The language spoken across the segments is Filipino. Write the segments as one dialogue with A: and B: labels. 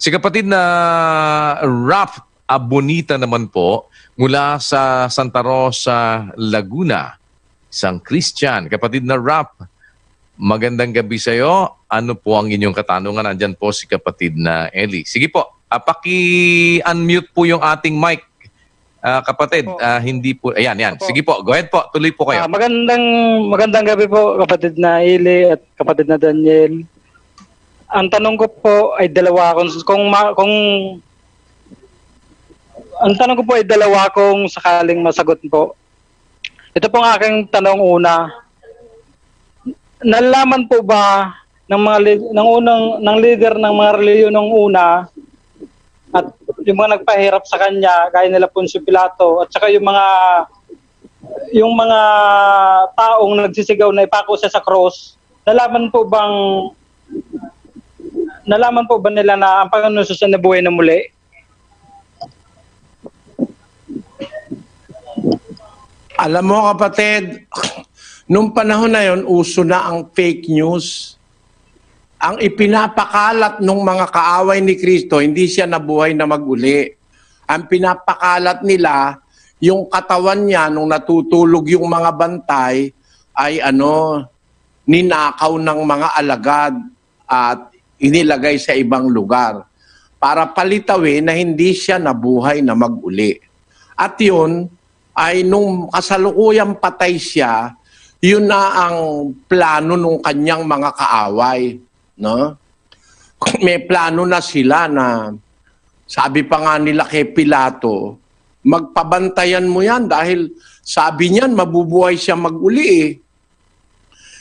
A: Si kapatid na Rap Abonita naman po mula sa Santa Rosa, Laguna. Isang Christian. Kapatid na Rap, magandang gabi sa iyo. Ano po ang inyong katanungan? Andyan po si kapatid na Eli. Sige po, ah, paki-unmute po yung ating mic. Ah, kapatid, ah, hindi po, ayan, yan.
B: Opo.
A: Sige po, go ahead po, tuloy po kayo.
B: Ah, magandang magandang gabi po kapatid na Ili at kapatid na Daniel. Ang tanong ko po ay dalawa kung kung, kung ang tanong ko po ay dalawa kung sakaling masagot po. Ito pong aking tanong una. Nalaman po ba ng mga ng unang ng leader ng mga reliyon nung una at yung mga nagpahirap sa kanya gaya nila Poncio Pilato at saka yung mga yung mga taong nagsisigaw na ipako siya sa cross, nalaman po bang nalaman po ba nila na ang Panginoon Jesus ay nabuhay na muli?
C: Alam mo kapatid, nung panahon na yon uso na ang fake news. Ang ipinapakalat ng mga kaaway ni Kristo, hindi siya nabuhay na maguli. Ang pinapakalat nila, yung katawan niya nung natutulog yung mga bantay ay ano, ninakaw ng mga alagad at inilagay sa ibang lugar para palitawin na hindi siya nabuhay na maguli. At yun, ay nung kasalukuyang patay siya, yun na ang plano nung kanyang mga kaaway. No? May plano na sila na sabi pa nga nila kay Pilato, magpabantayan mo yan dahil sabi niyan mabubuhay siya maguli eh.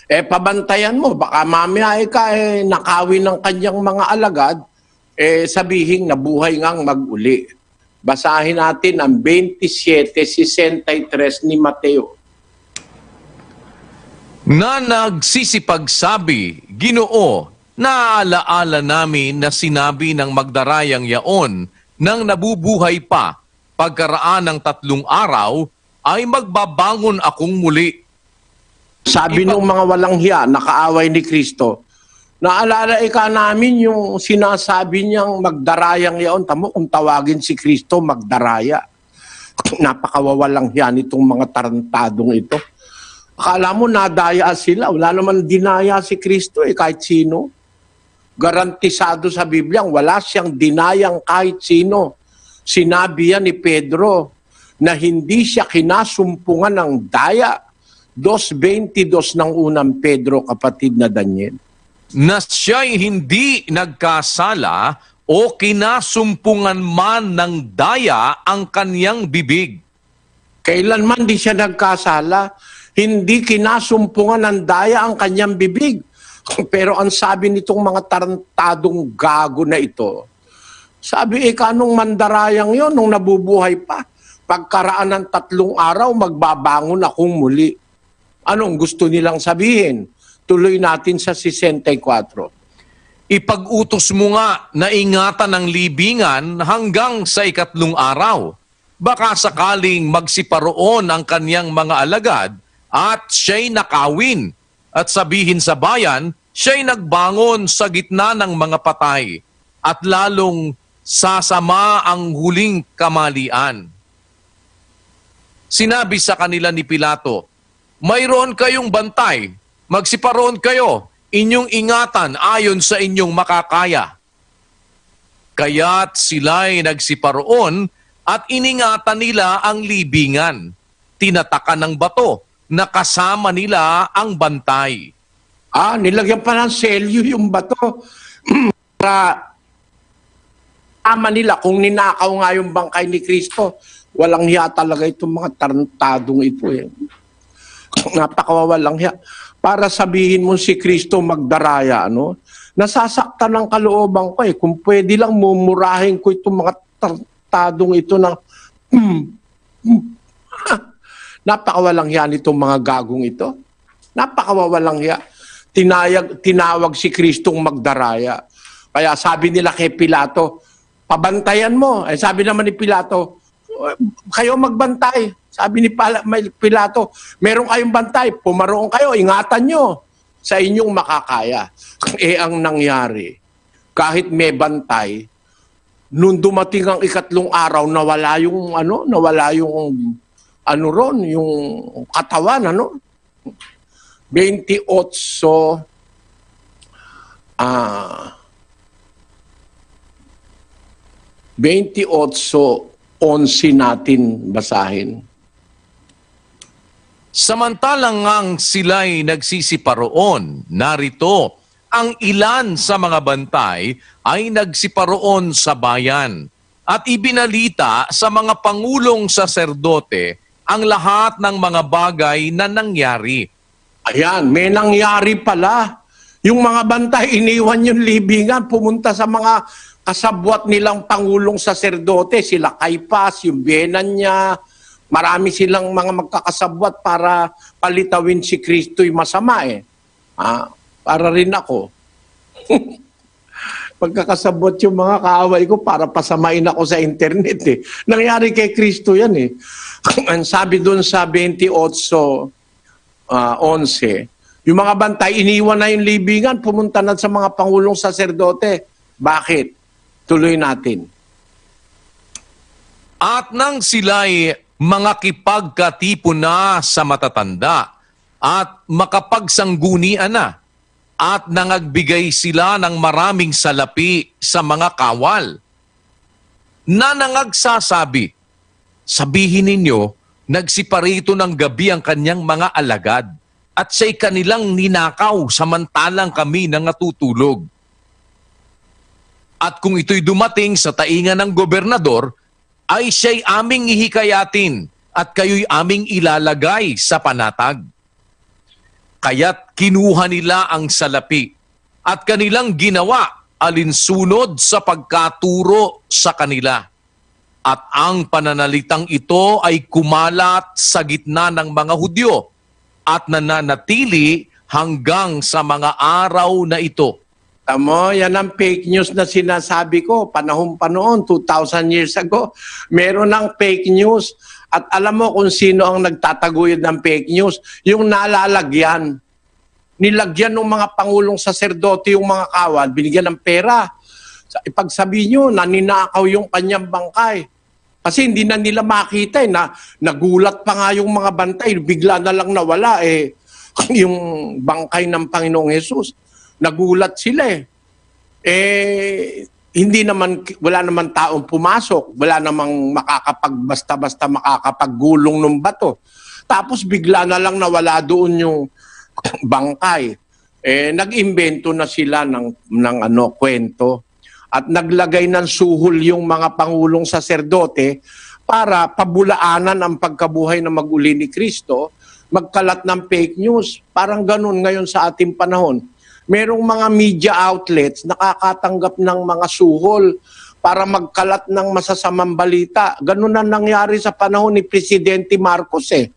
C: Eh pabantayan mo, baka mamaya eh, ka eh, nakawin ng kanyang mga alagad, eh sabihin nabuhay ngang maguli. Basahin natin ang 27.63 ni Mateo.
A: na nagsisipagsabi, Ginoo, naaalaala namin na sinabi ng magdarayang yaon nang nabubuhay pa pagkaraan ng tatlong araw ay magbabangon akong muli.
C: Sabi ng mga walang hiya, nakaaway ni Kristo, naalala ika namin yung sinasabi niyang magdarayang yaon. Tamo kung tawagin si Kristo, magdaraya. Napakawawalang hiya nitong mga tarantadong ito. Akala mo nadaya sila. Wala naman dinaya si Kristo eh, kahit sino. Garantisado sa Biblia, wala siyang dinayang kahit sino. Sinabi yan ni Pedro na hindi siya kinasumpungan ng daya. 2.22 ng unang Pedro, kapatid na Daniel.
A: Na siya'y hindi nagkasala o kinasumpungan man ng daya ang kanyang bibig.
C: Kailanman di siya nagkasala, hindi kinasumpungan ng daya ang kanyang bibig. Pero ang sabi nitong mga tarantadong gago na ito, sabi eh kanong mandarayang yon nung nabubuhay pa. Pagkaraan ng tatlong araw, magbabangon akong muli. Anong gusto nilang sabihin? Tuloy natin sa 64.
A: Ipag-utos mo nga na ingatan ng libingan hanggang sa ikatlong araw. Baka sakaling magsiparoon ang kanyang mga alagad at siya'y nakawin at sabihin sa bayan, siya'y nagbangon sa gitna ng mga patay at lalong sasama ang huling kamalian. Sinabi sa kanila ni Pilato, mayroon kayong bantay, magsiparoon kayo, inyong ingatan ayon sa inyong makakaya. Kaya't sila'y nagsiparoon at iningatan nila ang libingan. Tinatakan ng bato na kasama nila ang bantay.
C: Ah, nilagyan pa ng selyo yung bato. Para tama nila kung ninakaw nga yung bangkay ni Kristo. Walang hiya talaga itong mga tarantadong ito eh. Napakawalang hiya. Para sabihin mo si Kristo magdaraya, ano? Nasasaktan ng kalooban ko eh. Kung pwede lang mumurahin ko itong mga tarantadong ito ng hmm, hmm. Napakawalang hiya nitong mga gagong ito. Napakawalang hiya. Tinayag, tinawag si Kristong magdaraya. Kaya sabi nila kay Pilato, pabantayan mo. Eh sabi naman ni Pilato, kayo magbantay. Sabi ni Pilato, meron kayong bantay, pumaroon kayo, ingatan nyo sa inyong makakaya. Eh ang nangyari, kahit may bantay, nung dumating ang ikatlong araw, nawala yung ano, nawala yung ano ron, yung katawan, ano? 28 ah 28 11 natin basahin.
A: Samantalang ang sila'y nagsisiparoon, narito, ang ilan sa mga bantay ay nagsiparoon sa bayan at ibinalita sa mga pangulong saserdote ang lahat ng mga bagay na nangyari.
C: Ayan, may nangyari pala. Yung mga bantay, iniwan yung libingan, pumunta sa mga kasabwat nilang pangulong saserdote, sila Kaipas, yung biyenan niya, marami silang mga magkakasabwat para palitawin si Kristo'y masama eh. Ah, para rin ako. Pagkakasabot yung mga kaaway ko para pasamain ako sa internet eh. Nangyari kay Kristo yan eh. Ang sabi doon sa 28 ah, 11, yung mga bantay, iniwan na yung libingan, pumunta na sa mga pangulong saserdote. Bakit? Tuloy natin.
A: At nang sila'y mga kipagkatipo na sa matatanda at makapagsanggunian na at nangagbigay sila ng maraming salapi sa mga kawal na nangagsasabi, sabihin ninyo, nagsiparito ng gabi ang kanyang mga alagad at siya'y kanilang ninakaw samantalang kami nangatutulog. At kung ito'y dumating sa tainga ng gobernador, ay siya'y aming ihikayatin at kayo'y aming ilalagay sa panatag. Kaya't kinuha nila ang salapi at kanilang ginawa alinsunod sa pagkaturo sa kanila. At ang pananalitang ito ay kumalat sa gitna ng mga Hudyo at nananatili hanggang sa mga araw na ito.
C: Tamo, yan ang fake news na sinasabi ko. Panahon pa noon, 2,000 years ago. Meron ng fake news. At alam mo kung sino ang nagtataguyod ng fake news? Yung nalalagyan. Nilagyan ng mga pangulong saserdote yung mga kawal, binigyan ng pera. Sa- Ipagsabi nyo, naninakaw yung kanyang bangkay. Kasi hindi na nila makita eh, na nagulat pa nga yung mga bantay, bigla na lang nawala eh yung bangkay ng Panginoong Yesus. Nagulat sila eh. Eh, hindi naman, wala naman taong pumasok, wala namang makakapag, basta-basta makakapaggulong ng bato. Tapos bigla na lang nawala doon yung bangkay. Eh, nag-imbento na sila ng, ng ano, kwento at naglagay ng suhol yung mga pangulong saserdote para pabulaanan ang pagkabuhay na maguli ni Kristo, magkalat ng fake news. Parang ganun ngayon sa ating panahon. Merong mga media outlets nakakatanggap ng mga suhol para magkalat ng masasamang balita. Ganun na nangyari sa panahon ni Presidente Marcos eh.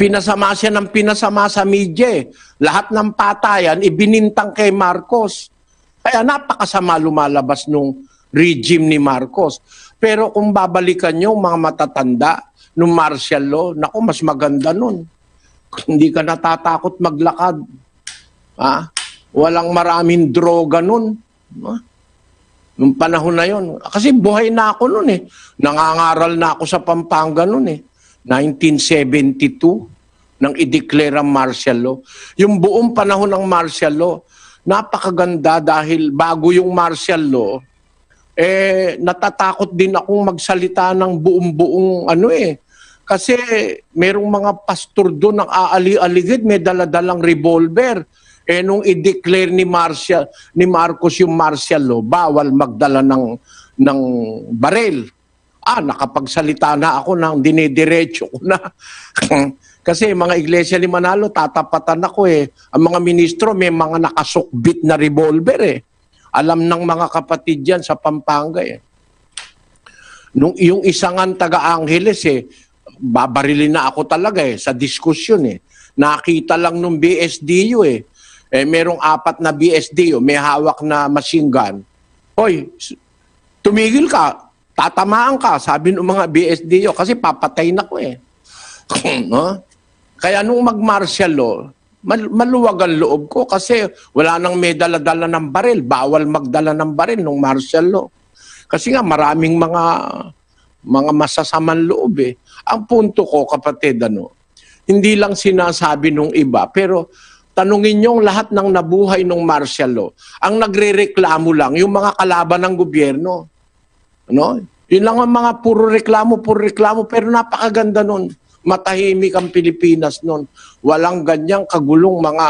C: Pinasama siya ng pinasama sa media. eh. Lahat ng patayan ibinintang kay Marcos. Kaya napakasama lumalabas nung regime ni Marcos. Pero kung babalikan nyo mga matatanda nung martial law, naku, mas maganda nun. Hindi ka natatakot maglakad. Ha? Walang maraming droga nun. Ha? Nung panahon na yon. Kasi buhay na ako nun eh. Nangangaral na ako sa Pampanga nun eh. 1972 nang i-declare ang martial law. Yung buong panahon ng martial law, napakaganda dahil bago yung martial law, eh natatakot din akong magsalita ng buong-buong ano eh. Kasi merong mga pastor doon ng aali-aligid, may daladalang revolver. Eh nung i-declare ni Marcia, ni Marcos yung martial law, bawal magdala ng ng barel. Ah, nakapagsalita na ako ng dinidiretso ko na. Kasi mga iglesia ni Manalo, tatapatan ako eh. Ang mga ministro, may mga nakasukbit na revolver eh. Alam ng mga kapatid yan sa Pampanga eh. Nung yung isang ang taga-Angeles eh, babarilin na ako talaga eh, sa diskusyon eh. Nakita lang nung BSDU eh. Eh, merong apat na BSDU, may hawak na machine gun. Hoy, tumigil ka, tatamaan ka, sabi ng mga BSDU, kasi papatay na ko eh. no? Kaya nung mag-martial law, mal- maluwag ang loob ko kasi wala nang may dala-dala ng baril. Bawal magdala ng baril nung martial law. Kasi nga maraming mga mga masasamang loob eh. Ang punto ko, kapatid, ano, hindi lang sinasabi nung iba, pero tanungin niyo lahat ng nabuhay ng martial law. Ang nagrereklamo lang, yung mga kalaban ng gobyerno. Ano? Yun lang ang mga puro reklamo, puro reklamo, pero napakaganda nun. Matahimik ang Pilipinas nun. Walang ganyang kagulong mga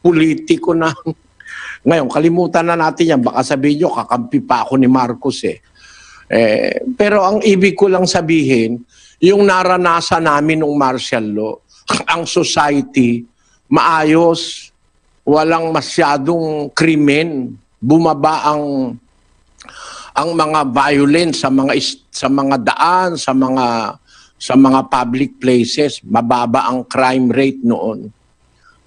C: politiko na ngayon, kalimutan na natin yan. Baka sabihin nyo, kakampi pa ako ni Marcos eh. eh. Pero ang ibig ko lang sabihin, yung naranasan namin ng martial law, ang society, maayos, walang masyadong krimen, bumaba ang ang mga violence sa mga sa mga daan, sa mga sa mga public places, mababa ang crime rate noon.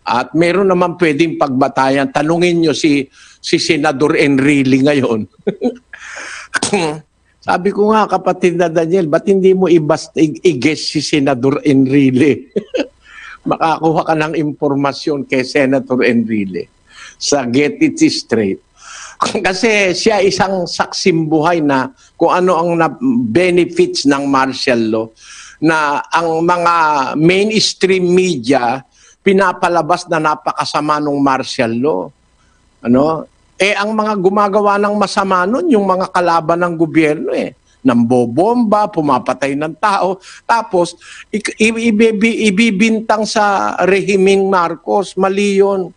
C: At meron naman pwedeng pagbatayan. Tanungin nyo si, si Senador Enrile ngayon. Sabi ko nga, kapatid na Daniel, ba't hindi mo i-guess si Senador Enrile? Makakuha ka ng impormasyon kay Senator Enrile sa Get It Straight. Kasi siya isang saksim buhay na kung ano ang benefits ng martial law na ang mga mainstream media pinapalabas na napakasama ng martial law. Ano? Eh ang mga gumagawa ng masama nun, yung mga kalaban ng gobyerno eh. Nambobomba, pumapatay ng tao. Tapos, ibibintang sa rehiming Marcos. Mali yun.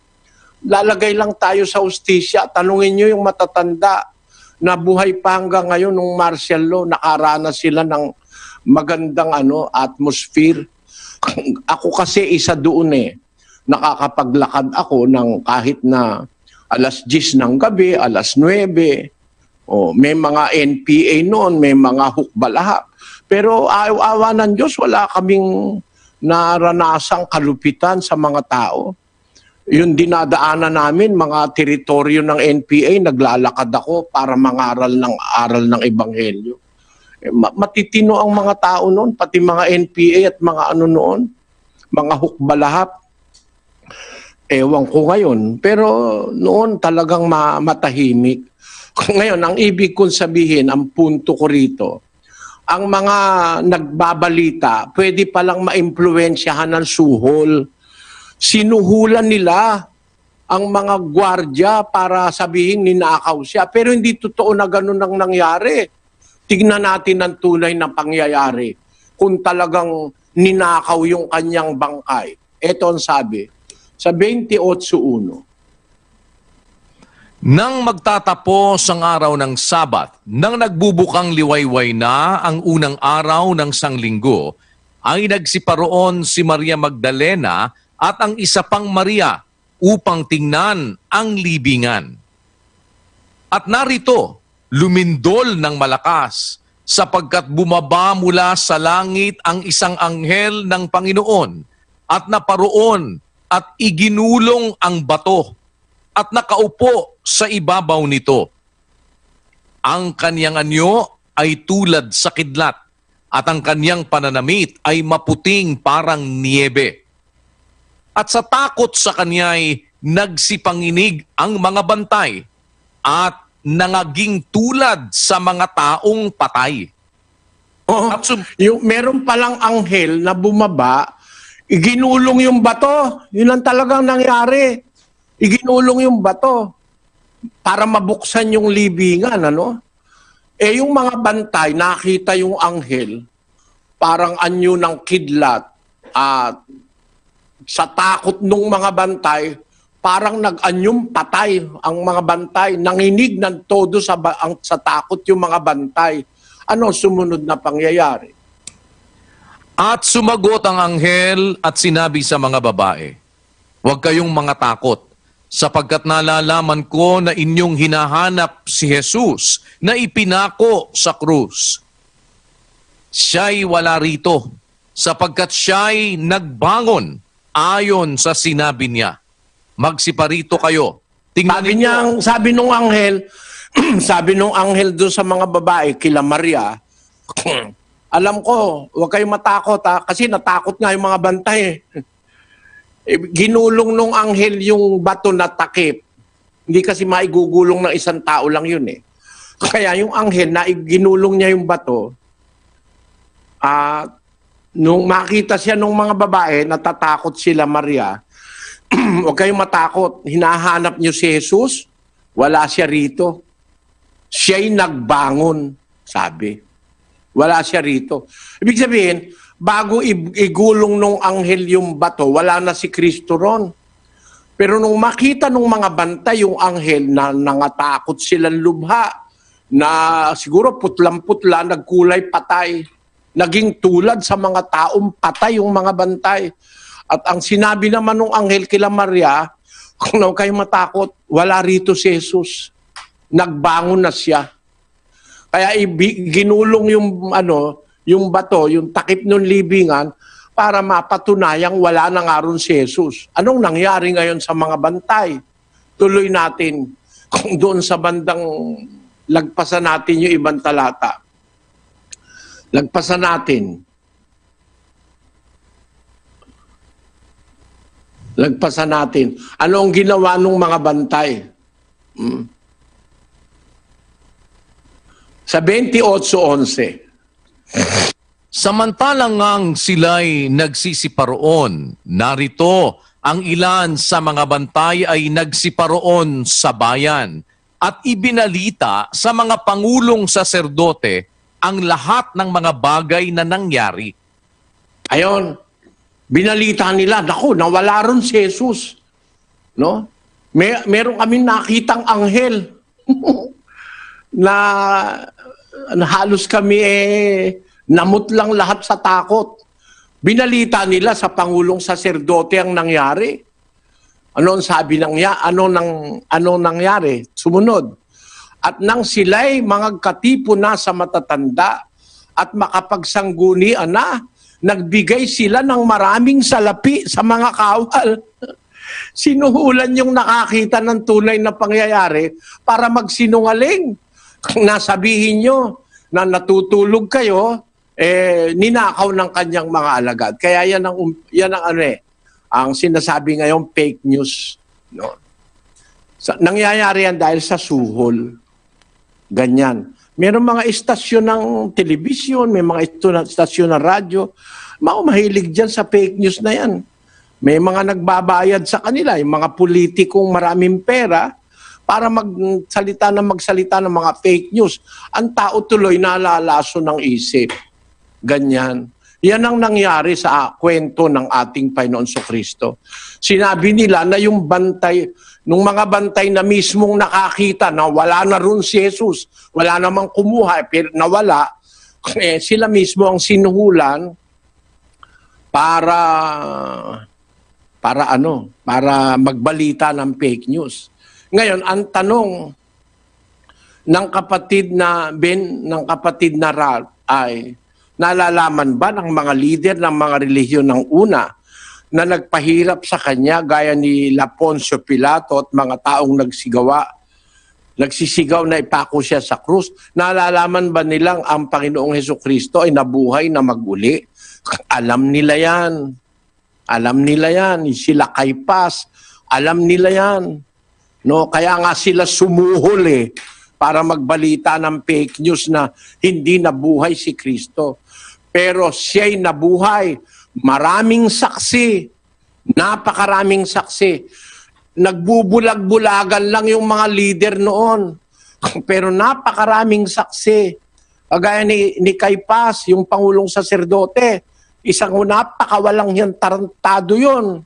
C: Lalagay lang tayo sa ustisya. Tanungin nyo yung matatanda na buhay pa hanggang ngayon ng martial law. Nakaranas sila ng magandang ano atmosphere. ako kasi isa doon eh. Nakakapaglakad ako ng kahit na alas 10 ng gabi, alas 9. Oh, may mga NPA noon, may mga hukbalaha. Pero ayaw-awa ng Diyos, wala kaming naranasang kalupitan sa mga tao. Yung dinadaanan namin, mga teritoryo ng NPA, naglalakad ako para mangaral ng aral ng Ebanghelyo. Ma- matitino ang mga tao noon, pati mga NPA at mga ano noon, mga hukbalahap. Ewan ko ngayon. Pero noon talagang ma- matahimik. Ngayon, ang ibig kong sabihin, ang punto ko rito, ang mga nagbabalita, pwede palang maimpluwensyahan ng suhol. Sinuhulan nila ang mga gwardya para sabihin ninakaw siya. Pero hindi totoo na ganun ang nangyari. Tignan natin ang tunay na pangyayari. Kung talagang ninakaw yung kanyang bangkay. Ito ang sabi, sa 28.1.
A: Nang magtatapos ang araw ng Sabat, nang nagbubukang liwayway na ang unang araw ng sanglinggo, ay nagsiparoon si Maria Magdalena at ang isa pang Maria upang tingnan ang libingan. At narito, lumindol ng malakas sapagkat bumaba mula sa langit ang isang anghel ng Panginoon at naparoon at iginulong ang bato at nakaupo sa ibabaw nito. Ang kanyang anyo ay tulad sa kidlat at ang kanyang pananamit ay maputing parang niebe. At sa takot sa kanya'y nagsipanginig ang mga bantay at nangaging tulad sa mga taong patay.
C: Oh,
A: At sum-
C: yung, meron palang anghel na bumaba, iginulong yung bato. Yun ang talagang nangyari. Iginulong yung bato para mabuksan yung libingan, ano? Eh yung mga bantay, nakita yung anghel, parang anyo ng kidlat at sa takot ng mga bantay, parang nag-anyong patay ang mga bantay. Nanginig ng todo sa, ang, sa takot yung mga bantay. Ano sumunod na pangyayari?
A: At sumagot ang anghel at sinabi sa mga babae, Huwag kayong mga takot, sapagkat nalalaman ko na inyong hinahanap si Jesus na ipinako sa krus. Siya'y wala rito, sapagkat siya'y nagbangon ayon sa sinabi niya. Magsiparito kayo. Tingnan
C: Sabi niya, sabi nung anghel, sabi nung anghel doon sa mga babae, kila Maria, alam ko, huwag kayong matakot ha, kasi natakot nga yung mga bantay. eh. Eh, Ginulong nung anghel yung bato na takip. Hindi kasi maigugulong ng isang tao lang yun eh. Kaya yung anghel na ginulong niya yung bato, at nung makita siya ng mga babae, natatakot sila Maria, huwag kayong matakot, hinahanap niyo si Jesus, wala siya rito. Siya'y nagbangon, sabi. Wala siya rito. Ibig sabihin, bago igulong nung anghel yung bato, wala na si Kristo ron. Pero nung makita nung mga bantay yung anghel na nangatakot silang lubha, na siguro putlang-putla, nagkulay patay, naging tulad sa mga taong patay yung mga bantay. At ang sinabi naman ng anghel kila Maria, kung huwag kayo matakot, wala rito si Jesus. Nagbangon na siya. Kaya ginulong yung ano, yung bato, yung takip ng libingan para mapatunayang wala na nga ron si Jesus. Anong nangyari ngayon sa mga bantay? Tuloy natin kung doon sa bandang lagpasan natin yung ibang talata. Lagpasan natin. Lagpasan natin. Ano ang ginawa ng mga bantay? Hmm. Sa 28.11.
A: Samantalang ang sila'y nagsisiparoon, narito ang ilan sa mga bantay ay nagsiparoon sa bayan at ibinalita sa mga pangulong saserdote ang lahat ng mga bagay na nangyari.
C: Ayon, binalita nila, naku, nawala ron si Jesus. No? May, meron kami nakitang anghel na, na halos kami eh, namut lang lahat sa takot. Binalita nila sa Pangulong Saserdote ang nangyari. Ano ang sabi ng ya? Ano nang ano nangyari? Sumunod. At nang sila'y mga katipo na sa matatanda at makapagsanggunian na, nagbigay sila ng maraming salapi sa mga kawal. Sinuhulan yung nakakita ng tunay na pangyayari para magsinungaling. Nasabihin nyo na natutulog kayo, eh, ninakaw ng kanyang mga alagad. Kaya yan ang, um- yan ang ano eh, ang sinasabi ngayon fake news. No? Sa, nangyayari yan dahil sa suhol. Ganyan. Meron mga istasyon ng telebisyon, may mga istasyon ng radyo. Mao mahilig dyan sa fake news na yan. May mga nagbabayad sa kanila, yung mga politikong maraming pera para magsalita na magsalita ng mga fake news. Ang tao tuloy nalalaso ng isip. Ganyan. Yan ang nangyari sa kwento ng ating Panginoon so Kristo. Sinabi nila na yung bantay, nung mga bantay na mismong nakakita na wala na ron si Jesus, wala namang kumuha, pero nawala, eh, sila mismo ang sinuhulan para para ano, para magbalita ng fake news. Ngayon, ang tanong ng kapatid na Ben, ng kapatid na Ralph ay nalalaman ba ng mga leader ng mga relihiyon ng una na nagpahirap sa kanya gaya ni Laponcio Pilato at mga taong nagsigawa nagsisigaw na ipako siya sa krus. Nalalaman ba nilang ang Panginoong Heso Kristo ay nabuhay na maguli? Alam nila yan. Alam nila yan. Sila Kaypas. Alam nila yan. No, kaya nga sila sumuhol eh para magbalita ng fake news na hindi nabuhay si Kristo. Pero siya'y nabuhay. Maraming saksi. Napakaraming saksi. Nagbubulag-bulagan lang yung mga leader noon. Pero napakaraming saksi. Kagaya ni, ni Kaypas, yung Pangulong Saserdote. Isang napakawalang yan tarantado yun.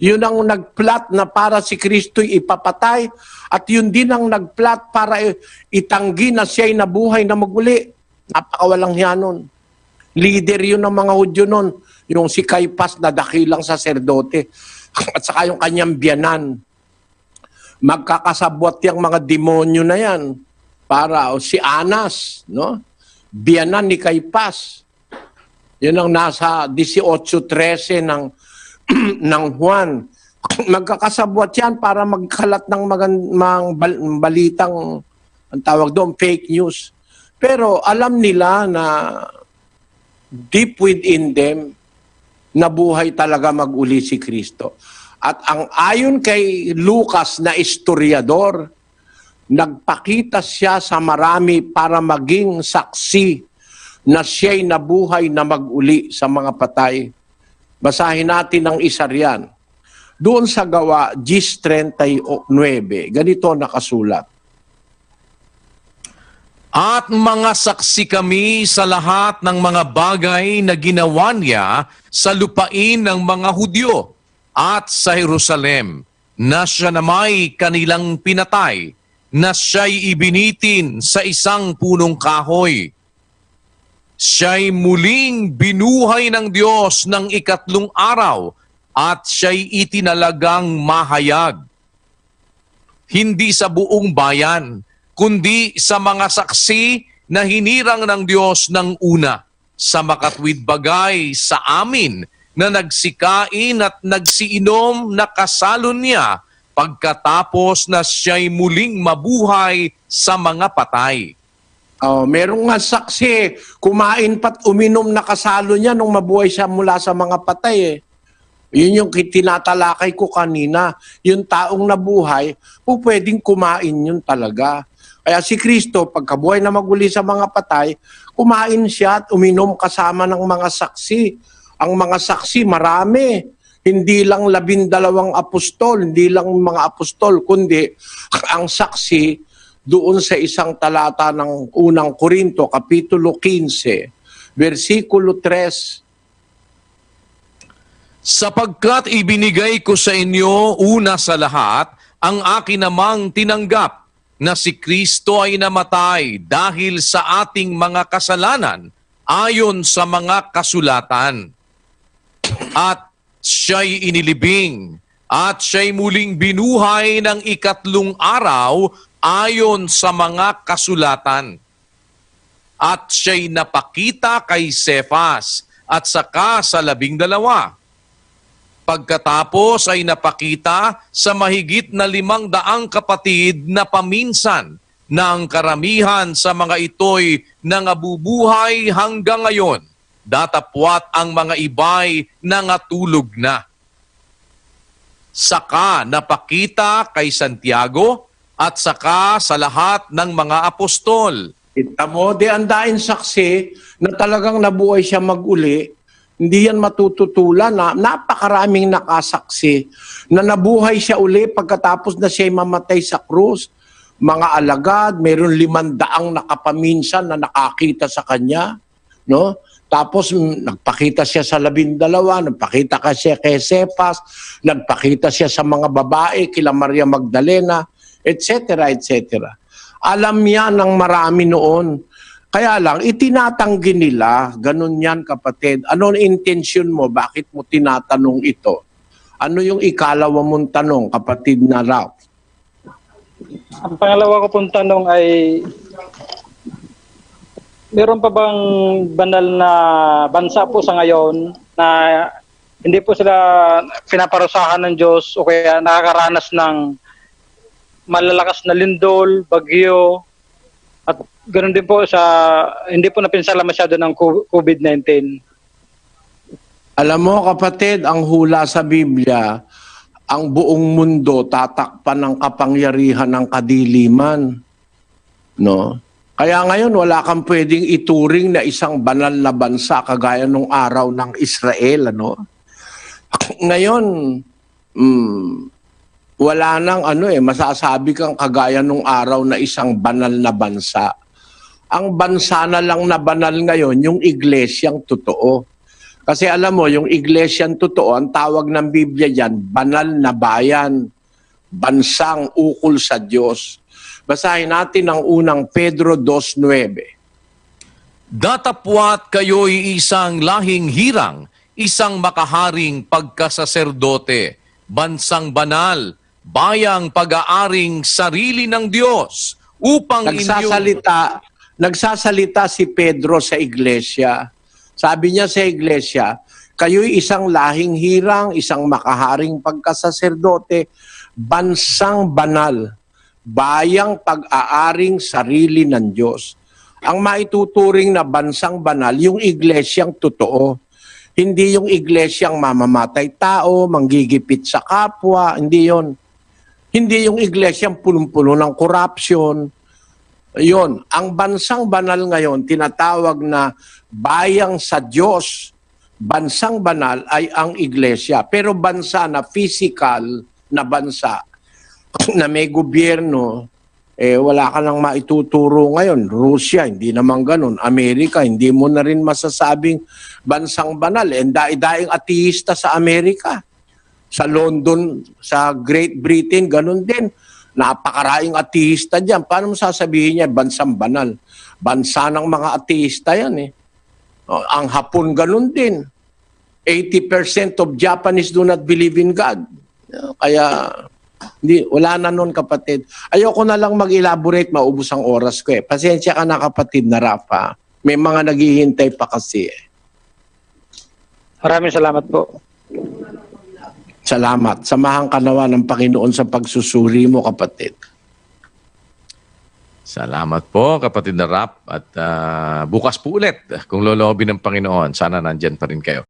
C: Yun ang nagplat na para si Kristo'y ipapatay at yun din ang nagplat para itanggi na siya'y nabuhay na maguli. Napakawalang yan nun. Leader yun ng mga Hudyo nun. Yung si Kaypas na dakilang saserdote. At saka yung kanyang biyanan. Magkakasabwat yung mga demonyo na yan. Para o si Anas, no? Biyanan ni Kaypas. Yun ang nasa 18.13 ng ng Juan. Magkakasabwat yan para magkalat ng magan, mang bal- balitang ang tawag doon, fake news. Pero alam nila na deep within them, nabuhay talaga maguli si Kristo. At ang ayon kay Lucas na historiador, nagpakita siya sa marami para maging saksi na siya'y nabuhay na maguli sa mga patay. Basahin natin ang isa riyan. Doon sa gawa, Gis 39, ganito nakasulat.
A: At mga saksi kami sa lahat ng mga bagay na ginawa niya sa lupain ng mga Hudyo at sa Jerusalem, na siya na may kanilang pinatay, na siya'y ibinitin sa isang punong kahoy. Siya'y muling binuhay ng Diyos ng ikatlong araw at siya'y itinalagang mahayag hindi sa buong bayan, kundi sa mga saksi na hinirang ng Diyos ng una sa makatwid bagay sa amin na nagsikain at nagsiinom na kasalon niya pagkatapos na siya'y muling mabuhay sa mga patay.
C: Oh, merong nga saksi, kumain pat uminom na kasalo niya nung mabuhay siya mula sa mga patay eh. Yun yung tinatalakay ko kanina. Yung taong nabuhay, po pwedeng kumain yun talaga. Kaya si Kristo, pagkabuhay na maguli sa mga patay, kumain siya at uminom kasama ng mga saksi. Ang mga saksi, marami. Hindi lang labindalawang apostol, hindi lang mga apostol, kundi ang saksi doon sa isang talata ng unang Korinto, Kapitulo 15, versikulo 3,
A: Sapagkat ibinigay ko sa inyo una sa lahat ang akin namang tinanggap na si Kristo ay namatay dahil sa ating mga kasalanan ayon sa mga kasulatan. At siya'y inilibing at siya'y muling binuhay ng ikatlong araw ayon sa mga kasulatan. At siya'y napakita kay Cephas at saka sa labing dalawa. Pagkatapos ay napakita sa mahigit na limang daang kapatid na paminsan ang karamihan sa mga ito'y nangabubuhay hanggang ngayon, datapwat ang mga iba'y nangatulog na. Saka napakita kay Santiago at saka sa lahat ng mga apostol.
C: Kita mo, di andain saksi na talagang nabuhay siya maguli, hindi yan matututulan na napakaraming nakasaksi na nabuhay siya uli pagkatapos na siya mamatay sa krus. Mga alagad, mayroon limandaang nakapaminsan na nakakita sa kanya. No? Tapos mm, nagpakita siya sa labindalawa, nagpakita ka siya kay Cephas, nagpakita siya sa mga babae, kila Maria Magdalena, etc. etc. Alam niya ng marami noon. Kaya lang, itinatanggi nila, ganun yan kapatid. Ano ang intensyon mo? Bakit mo tinatanong ito? Ano yung ikalawa mong tanong, kapatid na Ralph?
B: Ang pangalawa ko pong tanong ay, meron pa bang banal na bansa po sa ngayon na hindi po sila pinaparusahan ng Diyos o kaya nakakaranas ng malalakas na lindol, bagyo, ganoon din po sa, hindi po napinsala masyado ng COVID-19.
C: Alam mo kapatid, ang hula sa Biblia, ang buong mundo tatakpan ng kapangyarihan ng kadiliman. No? Kaya ngayon wala kang pwedeng ituring na isang banal na bansa kagaya nung araw ng Israel, ano? Ngayon, mm, wala nang ano eh, masasabi kang kagaya nung araw na isang banal na bansa. Ang bansa na lang na banal ngayon, yung iglesyang totoo. Kasi alam mo, yung iglesyang totoo, ang tawag ng Biblia dyan, banal na bayan, bansang ukol sa Diyos. Basahin natin ang unang Pedro 2.9.
A: Datapwat kayo'y isang lahing hirang, isang makaharing pagkasaserdote, bansang banal, bayang pag-aaring sarili ng Diyos, upang inyong...
C: Nagsasalita, si Pedro sa iglesia. Sabi niya sa iglesia, kayo'y isang lahing hirang, isang makaharing pagkasaserdote, bansang banal, bayang pag-aaring sarili ng Diyos. Ang maituturing na bansang banal, yung iglesyang totoo. Hindi yung iglesyang mamamatay tao, manggigipit sa kapwa, hindi yon. Hindi yung iglesia punong-puno ng corruption. Yun, ang bansang banal ngayon, tinatawag na bayang sa Diyos. Bansang banal ay ang iglesia. Pero bansa na physical na bansa, na may gobyerno, eh wala ka nang maituturo ngayon. Russia, hindi naman ganun. Amerika, hindi mo na rin masasabing bansang banal. Eh, daing ateista sa Amerika. Sa London, sa Great Britain, ganun din. Napakaraing ateista dyan. Paano mo sasabihin niya, bansang banal? Bansa ng mga ateista yan eh. O, ang Hapon, ganun din. 80% of Japanese do not believe in God. Kaya, hindi, wala na nun kapatid. Ayoko na lang mag-elaborate, maubos ang oras ko eh. Pasensya ka na kapatid na Rafa. May mga naghihintay pa kasi eh.
B: Maraming salamat po.
C: Salamat. Samahan ka nawa ng Panginoon sa pagsusuri mo kapatid.
A: Salamat po, kapatid na Rap. At ah, bukas po ulit, kung lolobin ng Panginoon, sana nandyan pa rin kayo.